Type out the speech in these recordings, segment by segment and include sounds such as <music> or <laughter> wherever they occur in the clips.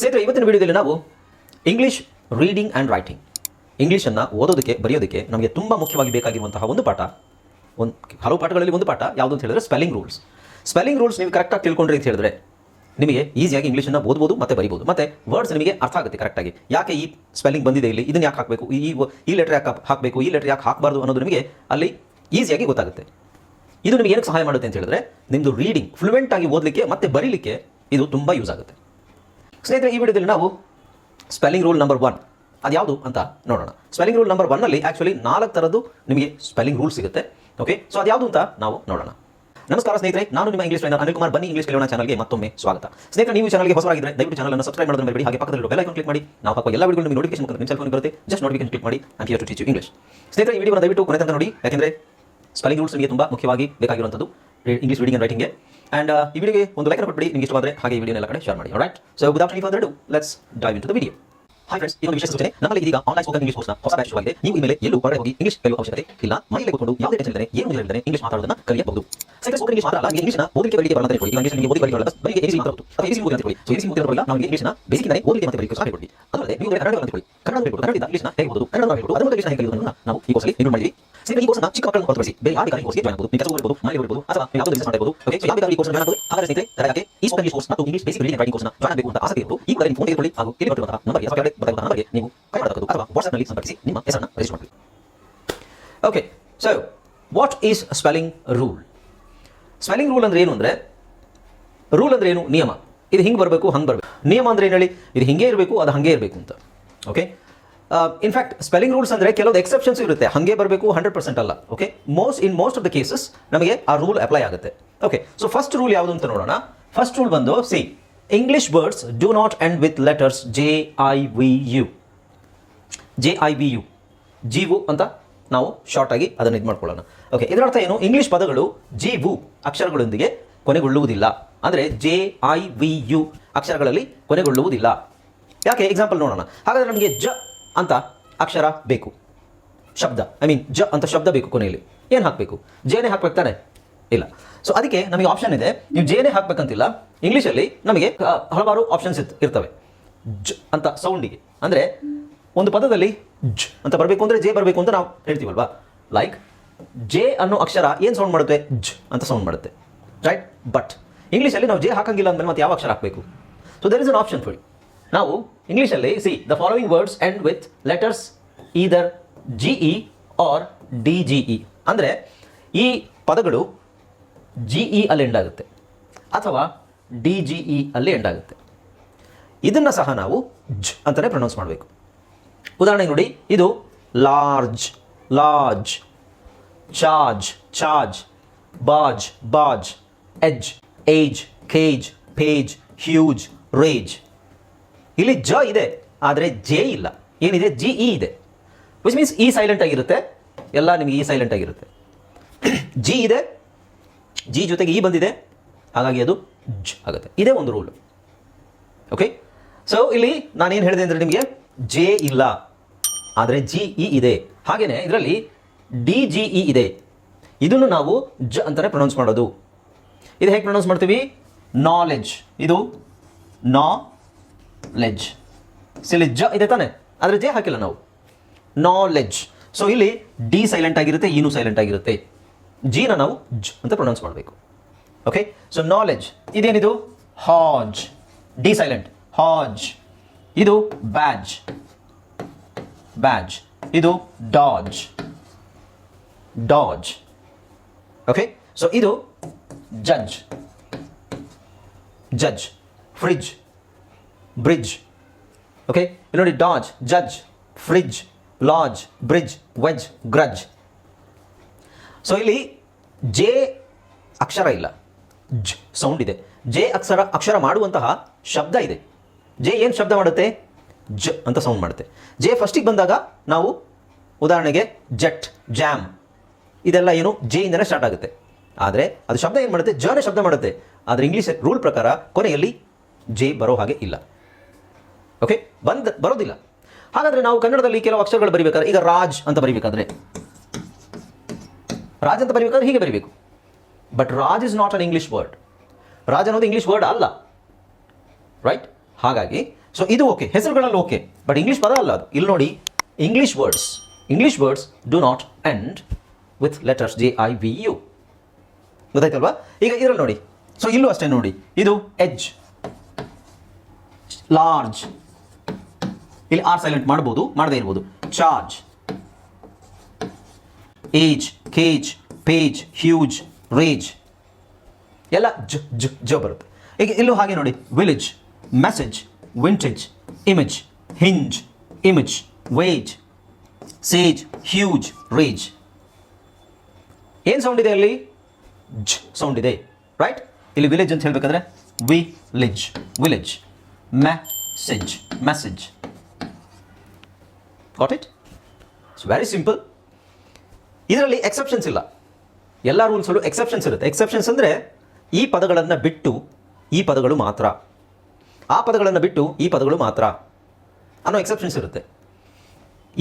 ಸ್ನೇಹಿತರೆ, ಇವತ್ತಿನ ವಿಡಿಯೋದಲ್ಲಿ ನಾವು ಇಂಗ್ಲಿಷ್ ರೀಡಿಂಗ್ ಆ್ಯಂಡ್ ರೈಟಿಂಗ್ ಇಂಗ್ಲೀಷನ್ನು ಓದೋದಕ್ಕೆ, ಬರೆಯೋದಕ್ಕೆ ನಮಗೆ ತುಂಬ ಮುಖ್ಯವಾಗಿ ಬೇಕಾಗಿರುವಂತಹ ಒಂದು ಪಾಠ. ಒಂದು, ಹಲವು ಪಾಠಗಳಲ್ಲಿ ಒಂದು ಪಾಠ, ಯಾವುದು ಅಂತ ಹೇಳಿದ್ರೆ ಸ್ಪೆಲ್ಲಿಂಗ್ ರೂಲ್ಸ್ ಸ್ಪೆಲ್ಲಿಂಗ್ ರೂಲ್ಸ್ ನೀವು ಕರೆಕ್ಟಾಗಿ ತಿಳ್ಕೊಂಡ್ರಿ ಅಂತ ಹೇಳಿದ್ರೆ ನಿಮಗೆ ಈಸಿಯಾಗಿ ಇಂಗ್ಲೀಷನ್ನು ಓದ್ಬೋದು ಮತ್ತೆ ಬರಿಬೋದು. ಮತ್ತೆ ವರ್ಡ್ಸ್ ನಿಮಗೆ ಅರ್ಥ ಆಗುತ್ತೆ ಕರೆಕ್ಟಾಗಿ ಯಾಕೆ ಈ ಸ್ಪೆಲ್ಲಿಂಗ್ ಬಂದಿದೆ ಇಲ್ಲಿ? ಇದನ್ನು ಯಾಕೆ ಹಾಕಬೇಕು? ಈ ಈ ಲೆಟರ್ ಯಾಕೆ ಹಾಕಬೇಕು? ಈ ಲೆಟರ್ ಯಾಕೆ ಹಾಕಬಾರ್ದು ಅನ್ನೋದು ನಿಮಗೆ ಅಲ್ಲಿ ಈಸಿಯಾಗಿ ಗೊತ್ತಾಗುತ್ತೆ. ಇದು ನಿಮಗೆ ಏನಕ್ಕೆ ಸಹಾಯ ಮಾಡುತ್ತೆ ಅಂತ ಹೇಳಿದ್ರೆ ನಿಮ್ಮದು ರೀಡಿಂಗ್ ಫ್ಲೂಯೆಂಟ್ ಓದಲಿಕ್ಕೆ ಮತ್ತೆ ಬರೀಲಿಕ್ಕೆ ಇದು ತುಂಬ ಯೂಸ್ ಆಗುತ್ತೆ. ಸ್ನೇಹಿತರೆ, ಈ ವಿಡಿಯೋದಲ್ಲಿ ನಾವು ಸ್ಪೆಲ್ಲಿಂಗ್ ರೂಲ್ ನಂಬರ್ ಒನ್ ಅದು ಯಾವುದು ಅಂತ ನೋಡೋಣ. ಸ್ಪೆಲ್ಲಿಂಗ್ ರೂಲ್ ನಂಬರ್ ಒನ್ನಲ್ಲಿ ಆ್ಯಕ್ಚುಲಿ ನಾಲ್ಕು ಥರದ್ದು ನಿಮಗೆ ಸ್ಪೆಲ್ಲಿಂಗ್ ರೂಲ್ ಸಿಗುತ್ತೆ. ಓಕೆ ಸೊ ಅದ್ಯಾವುದು ಅಂತ ನಾವು ನೋಡೋಣ. ನಮಸ್ಕಾರ ಸ್ನೇಹಿತರೆ, ನಾನು ನಿಮ್ಮ ಇಂಗ್ಲಿಷ್ ಟ್ರೈನರ್ ಅನಿಲ್ ಕುಮಾರ್ ಬನ್ನಿ ಇಂಗ್ಲಿಷ್ ಕಲಿಯೋಣ ಚಾನಲ್ಗೆ ಮತ್ತೊಮ್ಮೆ ಸ್ವಾಗತ. ಸ್ನೇಹಿತರೆ, ನೀವು ಚಾನಲ್ಗೆ ಹೊಸವಾಗಿದ್ದರೆ ದಯವಿಟ್ಟು ಚಾನಲ್ ಸಬ್ಸ್ಕ್ರೈಬ್ ಮಾಡೋದನ್ನು ಬೇಡಿ. ಹಾಗೆ ಪಕ್ಕದಲ್ಲಿ ಬೆಲ್ ಐಕಾನ್ ಕ್ಲಿಕ್ ಮಾಡಿ. ನಾವು ಹಾಕುವ ಎಲ್ಲ ವಿಡಿಯೋ ನಿಮಗೆ ನೋಟಿಫಿಕೇಶನ್ ನಿಮ್ಮ ಸೆಲ್ ಫೋನ್ ಬರುತ್ತೆ. ಜಸ್ಟ್ ನೋಟಿಫಿಕೇಶನ್ ಕ್ಲಿಕ್ ಮಾಡಿ and here to teach English ಸ್ನೇಹಿತರೆ, ಈ ವಿಡಿಯೋ ದಯವಿಟ್ಟು ಕೊನೆ ತನಕ ನೋಡಿ. ಯಾಕೆಂದರೆ ಸ್ಪೆಲ್ಲಿಂಗ್ ರೂಲ್ಸ್ ನಿಮಗೆ ತುಂಬ ಮುಖ್ಯವಾಗಿ ಬೇಕಾಗಿರುವಂಥದ್ದು. ಇಂಗ್ಲಿಷ್ ರೀಡಿಂಗ್ ಆ್ಯಂಡ್ ರೈಟಿಂಗ್ಗೆ ಆ್ಯಂಡ್ ಈ ವಿಡಿಯೋಗೆ ಒಂದು ಲೈಕ್ ಕೊಟ್ಬಿಡಿ. ನಿಮಗೆ ಇಷ್ಟವಾದರೆ ಹಾಗೆ ಈ ವಿಡಿಯೋ ಎಲ್ಲ ಕಡೆ ಶೇರ್ ಮಾಡಿ. Right so without any further do let's dive into the video hi friends ಇದೊಂದು ವಿಶೇಷ ಸೂಚನೆ. ನಮ್ಮಲ್ಲಿ ಇದೀಗ ಆನ್ಲೈನ್ ಸ್ಪೋಕನ್ ಇಂಗ್ಲಿಷ್ ಕೋರ್ಸ್ನ ಹೊಸ ಬ್ಯಾಚ್ ಶುರುವಾಗಿದೆ ನೀವು ಇಮೇಲೆ ಎಲ್ಲೂ ಹೊರಗೆ ಹೋಗಿ ಇಂಗ್ಲಿಷ್ ಕಲಿಯುವ ಅವಶ್ಯಕತೆ ಇಲ್ಲ. ಮನೆಯಲ್ಲೇ ಕೂತ್ಕೊಂಡು ಯಾವುದೇ ಟೆನ್ಷನ್ ಇಲ್ಲದೆ ಏನು ಇಲ್ಲದೆ ಇಂಗ್ಲಿಷ್ ಮಾತಾಡೋದನ್ನ ಕಲಿಯಬಹುದು. ಸೆಕೆಂಡ್ ಸ್ಪೋಕನ್ ಇಂಗ್ಲಿಷ್ ಮಾತ್ರ ಅಲ್ಲ ಇಂಗ್ಲಿಷ್ನ ಓದಲಿಕ್ಕೆ ಬರಲಿಕ್ಕೆ ಬರಲ್ಲ ತಿಳ್ಕೊಳ್ಳಿ. ಇಂಗ್ಲಿಷ್ ನಿಮಗೆ ಓದಿ ಬರಲಿಕ್ಕೆ ಬರಲ್ಲ ಬರೀ ಎಸಿ ಮಾತ್ರ ಅಥವಾ ಎಸಿ ಓದಿ ಅಂತ ತಿಳ್ಕೊಳ್ಳಿ. ಸೊ ಎಸಿ ಓದಿ ಬರಲ್ಲ ನಾವು ಇಂಗ್ಲಿಷ್ನ ಬೇಸಿಕ್ ಇಂದಾನೆ ಓದಲಿಕ್ಕೆ ಮತ್ತೆ ಬರಲಿಕ್ಕೆ ಸಹಾಯ ಕೊಡಿ ಅದಲ್ಲದೆ, ನೀವು ಕನ್ನಡ ಅಂತ ತಿಳ್ಕೊಳ್ಳಿ. ಕನ್ನಡ ತಿಳ್ಕೊಳ್ಳಿ ಕನ್ನಡ ಇಂಗ್ಲಿಷ್ನ ಹೇಗೆ ಓದೋದು ಕನ್ನಡ ಹೇಳ್ಬೋದು ಅದರ ಇಂಗ್ಲಿಷ್ನ ಹೇಗೆ ಕಲಿಯೋದನ್ನ ನಾವು ಈ ಕೋರ್ಸಲ್ಲಿ ಇನ್ವೈಟ್ ಮಾಡಿದ್ವಿ ಈ ಕೋರ್ಸ್ನ ಚಿಕ್ಕ ಮಕ್ಕಳನ್ನು ಹೊರತುಪಡಿಸಿ ಬೇರೆ ಯಾರು ಬೇಕಾದ್ರೆ ಈ ಕೋರ್ಸ್ಗೆ ಜಾಯ್ನ್ ಆಗಬಹುದು ನೀವು ಕೆಲಸ ಇರ್ಬೋದು ಮನೆಯಲ್ಲಿ ಇರ್ಬೋದು ಅಥವಾ ಯಾವುದೋ ಬಿಸಿನೆಸ್ ಮಾಡಬಹುದು ಓಕೆ ಸೊ ಯಾವ ಬೇಕಾದ್ರೆ ಈ ಕೋರ್ಸ್ನ ಜಾಯ್ನ್ ಆಗಬಹುದು ಹಾಗಾದ್ರೆ ಸ್ನೇಹಿತರೆ ಯಾಕೆ ಈ ಸ್ಪೆಲ್ಲಿಂಗ್ ಕೋರ್ಸ್ ಮತ್ತು ಇಂಗ್ಲಿಷ್ ಬೇಸಿಕ್ ರೀಡಿಂಗ್ ರೈಟಿಂಗ್ ಕೋರ್ಸ್ನ ಜಾಯ್ನ್ ಆಗಬೇಕು ಅಂತ ಆಸಕ್ತಿ ಇರೋರು ಈ ಕೂಡಲೇ ಫೋನ್ ತೆಗೆದುಕೊಳ್ಳಿ ಹಾಗೂ ಇಲ್ಲಿ ಬರುವಂತಹ ನಂಬರ್ಗೆ ಅಥವಾ ಕೆಳಗೆ ಬರುವಂತಹ ನಂಬರ್ಗೆ ನೀವು ಕರೆ ಮಾಡಬಹುದು ಅಥವಾ ವಾಟ್ಸ್ಆಪ್ನಲ್ಲಿ ಸಂಪರ್ಕಿಸಿ ನಿಮ್ಮ ಹೆಸರನ್ನು ರಿಜಿಸ್ಟರ್ ಮಾಡಿ okay so what is spelling rule spelling rule ಅಂದ್ರೆ ಏನು ಅಂದ್ರೆ ರೂಲ್ ಅಂದ್ರೆ ಏನು ನಿಯಮ ಇದು ಹಿಂಗೆ ಬರಬೇಕು ಹಂಗೆ ಬರಬೇಕು ನಿಯಮ ಅಂದ್ರೆ ಏನು ಹೇಳಿ ಇದು ಹಿಂಗೆ ಇರಬೇಕು ಅದು ಹಾಗೆ ಇರಬೇಕು ಅಂತ ಓಕೆ ಇನ್ಫ್ಯಾಕ್ಟ್ ಸ್ಪೆಲ್ಲಿಂಗ್ ರೂಲ್ಸ್ ಅಂದರೆ ಕೆಲವೊಂದು ಎಕ್ಸೆಪ್ಷನ್ಸ್ ಇರುತ್ತೆ. ಹಾಗೆ ಬರಬೇಕು ಹಂಡ್ರೆಡ್ ಪರ್ಸೆಂಟ್ ಅಲ್ಲ. Okay most in most of the cases ನಮಗೆ ಆ ರೂಲ್ ಅಪ್ಲೈ ಆಗುತ್ತೆ. ಓಕೆ ಸೊ ಫಸ್ಟ್ ರೂಲ್ ಯಾವುದು ಅಂತ ನೋಡೋಣ. ಫಸ್ಟ್ ರೂಲ್ ಬಂದು see English words do not end with letters J I V U J I V U ಜೀವು ಅಂತ ನಾವು short ಆಗಿ ಅದನ್ನು ಇದು ಮಾಡ್ಕೊಳ್ಳೋಣ. ಓಕೆ ಇದರ ಅರ್ಥ ಏನು? ಇಂಗ್ಲಿಷ್ ಪದಗಳು ಜಿ ವು ಅಕ್ಷರಗಳೊಂದಿಗೆ ಕೊನೆಗೊಳ್ಳುವುದಿಲ್ಲ. ಅಂದರೆ ಜೆ ಐ ವಿ ಯು ಅಕ್ಷರಗಳಲ್ಲಿ ಕೊನೆಗೊಳ್ಳುವುದಿಲ್ಲ. ಯಾಕೆ? ಎಕ್ಸಾಂಪಲ್ ನೋಡೋಣ. ಹಾಗಾದರೆ ನಮಗೆ ಜ ಅಂತ ಅಕ್ಷರ ಬೇಕು. ಶಬ್ದ. ಐ ಮೀನ್ ಜ ಅಂತ ಶಬ್ದ ಬೇಕು ಕೊನೆಯಲ್ಲಿ. ಏನು ಹಾಕಬೇಕು? ಜೇನೆ ಹಾಕ್ಬೇಕು ತಾನೆ? ಇಲ್ಲ. ಸೊ ಅದಕ್ಕೆ ನಮಗೆ ಆಪ್ಷನ್ ಇದೆ. ನೀವು ಜೇನೆ ಹಾಕ್ಬೇಕಂತಿಲ್ಲ. ಇಂಗ್ಲೀಷಲ್ಲಿ ನಮಗೆ ಹಲವಾರು ಆಪ್ಷನ್ಸ್ ಇರ್ತವೆ. ಜ್ ಅಂತ ಸೌಂಡಿಗೆ ಅಂದರೆ, ಒಂದು ಪದದಲ್ಲಿ ಜ್ ಅಂತ ಬರಬೇಕು ಅಂದರೆ ಜೆ ಬರಬೇಕು ಅಂತ ನಾವು ಹೇಳ್ತೀವಲ್ವಾ? ಲೈಕ್ ಜೆ ಅನ್ನೋ ಅಕ್ಷರ ಏನು ಸೌಂಡ್ ಮಾಡುತ್ತೆ? ಜ್ ಅಂತ ಸೌಂಡ್ ಮಾಡುತ್ತೆ. ರೈಟ್ ಬಟ್ ಇಂಗ್ಲೀಷಲ್ಲಿ ನಾವು ಜೆ ಹಾಕಂಗಿಲ್ಲ ಅಂದಮೇಲೆ ಮತ್ತೆ ಯಾವ ಅಕ್ಷರ ಹಾಕಬೇಕು? So there is an option for ನಾವು ಇಂಗ್ಲೀಷಲ್ಲಿ see the following words end with letters either G E or D G E ಅಂದರೆ ಈ ಪದಗಳು ಜಿ ಇ ಅಲ್ಲಿ ಎಂಡ್ ಆಗುತ್ತೆ ಅಥವಾ ಡಿ ಜಿ ಇ ಅಲ್ಲಿ ಎಂಡ್ ಆಗುತ್ತೆ. ಇದನ್ನು ಸಹ ನಾವು ಜ್ ಅಂತಲೇ ಪ್ರೊನೌನ್ಸ್ ಮಾಡಬೇಕು. ಉದಾಹರಣೆಗೆ ನೋಡಿ, ಇದು ಲಾರ್ಜ್ ಲಾಜ್ ಚಾಜ್ ಚಾಜ್ ಬಾಜ್ ಬಾಜ್ ಎಜ್ ಏಜ್ ಖೇಜ್ ಪೇಜ್ ಹ್ಯೂಜ್ ರೇಜ್ ಇಲ್ಲಿ ಜ ಇದೆ, ಆದರೆ ಜೆ ಇಲ್ಲ. ಏನಿದೆ? ಜಿ, ಇ ಇದೆ. ವಿಚ್ ಮೀನ್ಸ್ ಇ ಸೈಲೆಂಟ್ ಆಗಿರುತ್ತೆ. ಎಲ್ಲ ನಿಮಗೆ ಇ ಸೈಲೆಂಟ್ ಆಗಿರುತ್ತೆ. <clears throat> ಜಿ ಇದೆ. ಜಿ ಜೊತೆಗೆ ಇ ಬಂದಿದೆ. ಹಾಗಾಗಿ ಅದು ಜ್ ಆಗುತ್ತೆ. ಇದೇ ಒಂದು ರೂಲ್ ಓಕೆ ಸೊ ಇಲ್ಲಿ ನಾನೇನು ಹೇಳಿದೆ ಅಂದರೆ ನಿಮಗೆ ಜೆ ಇಲ್ಲ, ಆದರೆ ಜಿ, ಇ ಇದೆ. ಹಾಗೆಯೇ ಇದರಲ್ಲಿ ಡಿ, ಜಿ, ಇ ಇದೆ. ಇದನ್ನು ನಾವು ಜ ಅಂತಾನೆ ಪ್ರೊನೌನ್ಸ್ ಮಾಡೋದು. ಇದು ಹೇಗೆ ಪ್ರೊನೌನ್ಸ್ ಮಾಡ್ತೀವಿ? ನಾಲೆಜ್ ಇದು ನಾ ಲೆಜ್ ಇಲ್ಲಿ ಜ ಇದೆ ತಾನೆ? ಆದರೆ ಜೆ ಹಾಕಿಲ್ಲ ನಾವು. ನಾಲೆಜ್ ಸೊ ಇಲ್ಲಿ ಡಿ ಸೈಲೆಂಟ್ ಆಗಿರುತ್ತೆ ಇನು ಸೈಲೆಂಟ್ ಆಗಿರುತ್ತೆ. ಜಿನ ನಾವು ಜ್ ಅಂತ ಪ್ರೊನೌನ್ಸ್ ಮಾಡಬೇಕು. ಓಕೆ ಸೊ ನಾಲೆಜ್ ಇದೇನಿದು? ಹಾಜ್ ಡಿ ಸೈಲೆಂಟ್ ಹಾಜ್ ಇದು ಬ್ಯಾಜ್ ಬ್ಯಾಜ್ ಇದು ಡಾಜ್ ಡಾಜ್ ಓಕೆ ಸೊ ಇದು ಜಜ್ ಜಜ್ ಫ್ರಿಡ್ಜ್ ಬ್ರಿಡ್ಜ್ ಓಕೆ ನೋಡಿ ಡಾಜ್ judge fridge lodge bridge veg grudge so ಇಲ್ಲಿ ಜೆ ಅಕ್ಷರ ಇಲ್ಲ. ಜ್ ಸೌಂಡ್ ಇದೆ. ಜೆ ಅಕ್ಷರ ಅಕ್ಷರ ಮಾಡುವಂತಹ ಶಬ್ದ ಇದೆ. ಜೆ ಏನು ಶಬ್ದ ಮಾಡುತ್ತೆ? ಜ ಅಂತ ಸೌಂಡ್ ಮಾಡುತ್ತೆ. ಜೆ ಫಸ್ಟಿಗೆ ಬಂದಾಗ ನಾವು ಉದಾಹರಣೆಗೆ ಜಟ್, ಜಾಮ್. ಇದೆಲ್ಲ ಏನು? ಜೆ ಇಂದನೇ ಸ್ಟಾರ್ಟ್ ಆಗುತ್ತೆ. ಆದರೆ ಅದು ಶಬ್ದ ಏನು ಮಾಡುತ್ತೆ? ಜನೇ ಶಬ್ದ ಮಾಡುತ್ತೆ. ಆದರೆ ಇಂಗ್ಲೀಷ್ ರೂಲ್ ಪ್ರಕಾರ ಕೊನೆಯಲ್ಲಿ ಜೆ ಬರೋ ಹಾಗೆ ಇಲ್ಲ. ಓಕೆ ಬಂದ್, ಬರೋದಿಲ್ಲ. ಹಾಗಾದ್ರೆ ನಾವು ಕನ್ನಡದಲ್ಲಿ ಕೆಲವು ಅಕ್ಷರಗಳು ಬರಿಬೇಕಾದ್ರೆ ಈಗ ರಾಜ್ ಅಂತ ಬರಿಬೇಕಾದ್ರೆ. ರಾಜ್ ಅಂತ ಬರಿಬೇಕಾದ್ರೆ ಹೀಗೆ ಬರಿಬೇಕು. But Raj is not an English word Raj ಅನ್ನೋದು ಇಂಗ್ಲಿಷ್ ವರ್ಡ್ ಅಲ್ಲ. ರೈಟ್ ಹಾಗಾಗಿ ಸೊ ಇದು ಓಕೆ ಹೆಸರುಗಳಲ್ಲಿ ಓಕೆ ಬಟ್ ಇಂಗ್ಲಿಷ್ ಪದ ಅಲ್ಲ ಅದು. ಇಲ್ಲಿ ನೋಡಿ English words English words do not end with letters J I V U ಗೊತ್ತಾಯ್ತಲ್ವಾ? ಈಗ ಇದರಲ್ಲಿ ನೋಡಿ. ಸೊ ಇಲ್ಲೂ ಅಷ್ಟೇ ನೋಡಿ. ಇದು ಎಜ್ ಲಾರ್ಜ್ ಇಲ್ಲಿ ಆರ್ ಸೈಲೆಂಟ್ ಮಾಡ್ಬೋದು, ಮಾಡದೇ ಇರ್ಬೋದು. Charge age cage page huge rage ಎಲ್ಲ ಜ ಬರುತ್ತೆ. ಈಗ ಇಲ್ಲೂ ಹಾಗೆ ನೋಡಿ. Village message vintage image hinge image wage sage huge rage ಏನು ಸೌಂಡ್ ಇದೆ ಅಲ್ಲಿ? ಜ್ ಸೌಂಡ್ ಇದೆ ರೈಟ್ ಇಲ್ಲಿ ವಿಲೇಜ್ ಅಂತ ಹೇಳಬೇಕಂದ್ರೆ village village message message got it it's very simple ಇದರಲ್ಲಿ ಎಕ್ಸೆಪ್ಷನ್ಸ್ ಇಲ್ಲ. ಎಲ್ಲ ರೂಲ್ಸಲ್ಲೂ ಎಕ್ಸೆಪ್ಷನ್ಸ್ ಇರುತ್ತೆ. ಎಕ್ಸೆಪ್ಷನ್ಸ್ ಅಂದರೆ ಈ ಪದಗಳನ್ನು ಬಿಟ್ಟು ಈ ಪದಗಳು ಮಾತ್ರ. ಆ ಪದಗಳನ್ನು ಬಿಟ್ಟು ಈ ಪದಗಳು ಮಾತ್ರ ಅನ್ನೋ ಎಕ್ಸೆಪ್ಷನ್ಸ್ ಇರುತ್ತೆ.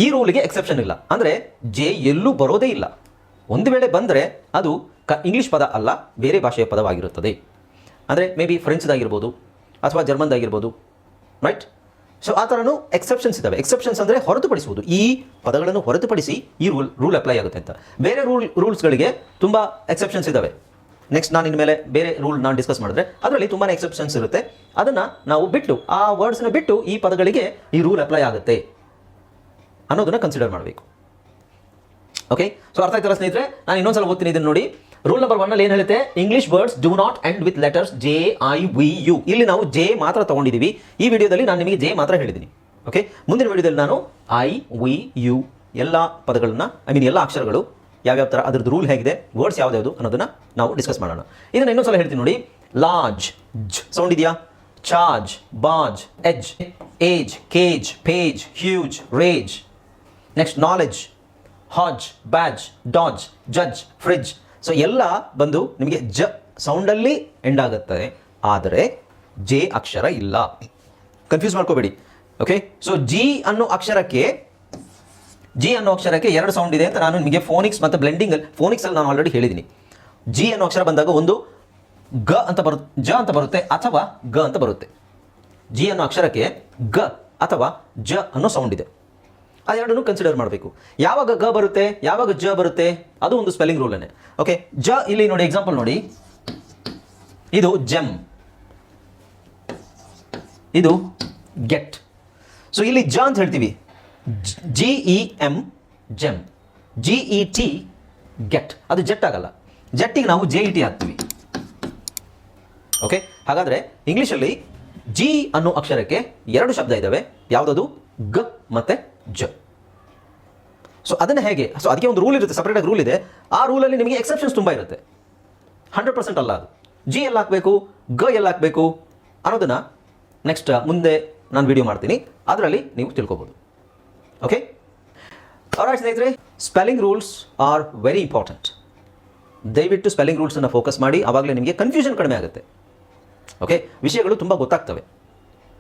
ಈ ರೂಲಿಗೆ ಎಕ್ಸೆಪ್ಷನ್ ಇಲ್ಲ. ಅಂದರೆ ಜೆ ಎಲ್ಲೂ ಬರೋದೇ ಇಲ್ಲ. ಒಂದು ವೇಳೆ ಬಂದರೆ ಅದು ಕ ಇಂಗ್ಲೀಷ್ ಪದ ಅಲ್ಲ, ಬೇರೆ ಭಾಷೆಯ ಪದವಾಗಿರುತ್ತದೆ. ಅಂದರೆ ಮೇ ಬಿ ಫ್ರೆಂಚ್ದಾಗಿರ್ಬೋದು ಅಥವಾ ಜರ್ಮನ್ದಾಗಿರ್ಬೋದು ರೈಟ್ ಸೊ ಆ ಥರನೂ ಎಕ್ಸೆಪ್ಷನ್ಸ್ ಇದ್ದಾವೆ ಎಕ್ಸೆಪ್ಷನ್ಸ್ ಅಂದರೆ ಹೊರತುಪಡಿಸುವುದು. ಈ ಪದಗಳನ್ನು ಹೊರತುಪಡಿಸಿ ಈ ರೂಲ್ ರೂಲ್ ಅಪ್ಲೈ ಆಗುತ್ತೆ ಅಂತ. ಬೇರೆ ರೂಲ್ ರೂಲ್ಸ್ಗಳಿಗೆ ತುಂಬ ಎಕ್ಸೆಪ್ಷನ್ಸ್ ಇದ್ದಾವೆ ನೆಕ್ಸ್ಟ್ ನಾನು ಇನ್ಮೇಲೆ ಬೇರೆ ರೂಲ್ ನಾನು ಡಿಸ್ಕಸ್ ಮಾಡಿದ್ರೆ ಅದರಲ್ಲಿ ತುಂಬಾ ಎಕ್ಸೆಪ್ಷನ್ಸ್ ಇರುತ್ತೆ. ಅದನ್ನು ನಾವು ಬಿಟ್ಟು, ಆ ವರ್ಡ್ಸ್ನ ಬಿಟ್ಟು ಈ ಪದಗಳಿಗೆ ಈ ರೂಲ್ ಅಪ್ಲೈ ಆಗುತ್ತೆ ಅನ್ನೋದನ್ನ ಕನ್ಸಿಡರ್ ಮಾಡಬೇಕು. ಓಕೆ ಸೊ ಅರ್ಥ ಆಯ್ತಲ್ಲ ಸ್ನೇಹಿತರೆ? ನಾನು ಇನ್ನೊಂದ್ಸಲ ಓದ್ತೀನಿ ಇದನ್ನು ನೋಡಿ. ರೂಲ್ ನಂಬರ್ ಒನ್ ಅಲ್ಲಿ ಏನು ಹೇಳುತ್ತೆ? English words do not end with letters J I V U ಇಲ್ಲಿ ನಾವು ಜೆ ಮಾತ್ರ ತಗೊಂಡಿದ್ದೀವಿ ಈ ವಿಡಿಯೋದಲ್ಲಿ ನಾನು ನಿಮಗೆ ಜೆ ಮಾತ್ರ ಹೇಳಿದ್ದೀನಿ. ಓಕೆ ಮುಂದಿನ ವಿಡಿಯೋದಲ್ಲಿ ನಾನು ಐ ವಿ ಯು ಎಲ್ಲ ಪದಗಳನ್ನ ಐ ಮೀನ್ ಎಲ್ಲ ಅಕ್ಷರಗಳು ಯಾವ್ಯಾವ ಥರ ಅದ್ರದ್ದು ರೂಲ್ ಹೇಗಿದೆ ವರ್ಡ್ಸ್ ಯಾವ್ದು ಅನ್ನೋದನ್ನ ನಾವು ಡಿಸ್ಕಸ್ ಮಾಡೋಣ. ಇದನ್ನು ಇನ್ನೊಂದ್ಸಲ ಹೇಳ್ತೀನಿ ನೋಡಿ. ಲಾಜ್ ಜ್ ಸೌಂಡ್ ಇದೆಯಾ? Charge barge edge age cage page huge rage next knowledge hodge badge dodge judge fridge so ಎಲ್ಲ ಬಂದು ನಿಮಗೆ ಜ ಸೌಂಡಲ್ಲಿ ಎಂಡ್ ಆಗುತ್ತದೆ ಆದರೆ, ಜೆ ಅಕ್ಷರ ಇಲ್ಲ. ಕನ್ಫ್ಯೂಸ್ ಮಾಡ್ಕೋಬೇಡಿ. ಓಕೆ ಸೊ ಜಿ ಅನ್ನೋ ಅಕ್ಷರಕ್ಕೆ ಜಿ ಅನ್ನೋ ಅಕ್ಷರಕ್ಕೆ ಎರಡು ಸೌಂಡ್ ಇದೆ ಅಂತ ನಾನು ನಿಮಗೆ ಫೋನಿಕ್ಸ್ ಮತ್ತು ಬ್ಲೆಂಡಿಂಗ್ ಫೋನಿಕ್ಸ್ ಅಲ್ಲಿ ನಾನು ಆಲ್ರೆಡಿ ಹೇಳಿದ್ದೀನಿ. ಜಿ ಅನ್ನೋ ಅಕ್ಷರ ಬಂದಾಗ ಒಂದು ಗ ಅಂತ ಬರುತ್ತೆ ಜ ಅಂತ ಬರುತ್ತೆ ಅಥವಾ ಗ ಅಂತ ಬರುತ್ತೆ. ಜಿ ಅನ್ನೋ ಅಕ್ಷರಕ್ಕೆ ಗ ಅಥವಾ ಜ ಅನ್ನೋ ಸೌಂಡ್ ಇದೆ. ಅದೆರಡನ್ನು ಕನ್ಸಿಡರ್ ಮಾಡಬೇಕು. ಯಾವಾಗ ಗ ಬರುತ್ತೆ? ಯಾವಾಗ ಜ ಬರುತ್ತೆ? ಅದು ಒಂದು ಸ್ಪೆಲ್ಲಿಂಗ್ ರೂಲನ್ನೇ ಓಕೆ ಜ ಇಲ್ಲಿ ನೋಡಿ ಎಕ್ಸಾಂಪಲ್ ನೋಡಿ. ಇದು ಜೆಮ್ ಇದು ಗೆಟ್ ಸೊ ಇಲ್ಲಿ ಜ ಅಂತ ಹೇಳ್ತೀವಿ. G E M gem G E T get ಅದು ಜೆಟ್ ಆಗಲ್ಲ. ಜೆಟ್ಟಿಗೆ ನಾವು ಜೆ ಇ ಟಿ ಹಾಕ್ತೀವಿ. ಓಕೆ ಹಾಗಾದರೆ ಇಂಗ್ಲೀಷಲ್ಲಿ ಜಿ ಅನ್ನೋ ಅಕ್ಷರಕ್ಕೆ ಎರಡು ಶಬ್ದ ಇದ್ದಾವೆ ಯಾವುದದು? ಗ ಮತ್ತೆ ಜ. ಸೊ ಅದನ್ನ ಹೇಗೆ? ಸೊ ಅದಕ್ಕೆ ಒಂದು ರೂಲ್ ಇರುತ್ತೆ ಸಪ್ರೇಟಾಗಿ ರೂಲ್ ಇದೆ. ಆ ರೂಲಲ್ಲಿ ನಿಮಗೆ ಎಕ್ಸೆಪ್ಷನ್ಸ್ ತುಂಬ ಇರುತ್ತೆ. ಹಂಡ್ರೆಡ್ ಪರ್ಸೆಂಟ್ ಅಲ್ಲ ಅದು. ಜಿ ಎಲ್ಲ ಹಾಕಬೇಕು? ಗ ಎಲ್ಲ ಹಾಕಬೇಕು? ಅನ್ನೋದನ್ನ ನೆಕ್ಸ್ಟ್ ಮುಂದೆ ನಾನು ವಿಡಿಯೋ ಮಾಡ್ತೀನಿ. ಅದರಲ್ಲಿ ನೀವು ತಿಳ್ಕೊಬಹುದು ಓಕೆ ಸ್ನೇಹಿತರೆ spelling rules are very important ದಯವಿಟ್ಟು ಸ್ಪೆಲ್ಲಿಂಗ್ ರೂಲ್ಸನ್ನು ಫೋಕಸ್ ಮಾಡಿ, ಅವಾಗಲೇ ನಿಮಗೆ ಕನ್ಫ್ಯೂಷನ್ ಕಡಿಮೆ ಆಗುತ್ತೆ. ಓಕೆ ವಿಷಯಗಳು ತುಂಬ ಗೊತ್ತಾಗ್ತವೆ.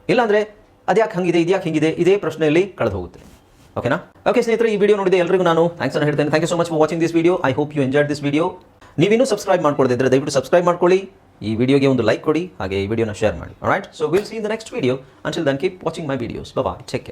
ಇಲ್ಲಾಂದರೆ ಅದ್ಯಾಕೆ ಹಂಗಿದೆ, ಇದ್ಯಾಕೆ ಹಿಂಗಿದೆ, ಇದೇ ಪ್ರಶ್ನೆಯಲ್ಲಿ ಕಳೆದು ಹೋಗುತ್ತೆ ಓಕೆನಾ ಓಕೆ ಸ್ನೇಹಿತರೆ, ಈ ವಿಡಿಯೋ ನೋಡಿದೆ ಎಲ್ಲರಿಗೂ ನಾನು ಥ್ಯಾಂಕ್ಸ್ ಅನ್ನು ಹೇಳ್ತೇನೆ. Thank you so much for watching this video I hope you enjoyed this video ನೀವಿನ್ನೂ ಸಬ್ಸ್ಕ್ರೈಬ್ ಮಾಡ್ಕೊಳ್ಳದಿದ್ರೆ ದಯವಿಟ್ಟು ಸಬ್ಸ್ಕ್ರೈಬ್ ಮಾಡ್ಕೊಳ್ಳಿ. ಈ ವಿಡಿಯೋಗೆ ಒಂದು ಲೈಕ್ ಕೊಡಿ, ಹಾಗೆ ಈ ವಿಡಿಯೋನ ಶೇರ್ ಮಾಡಿ. Right so will see in the next video until then keep watching my videos bye check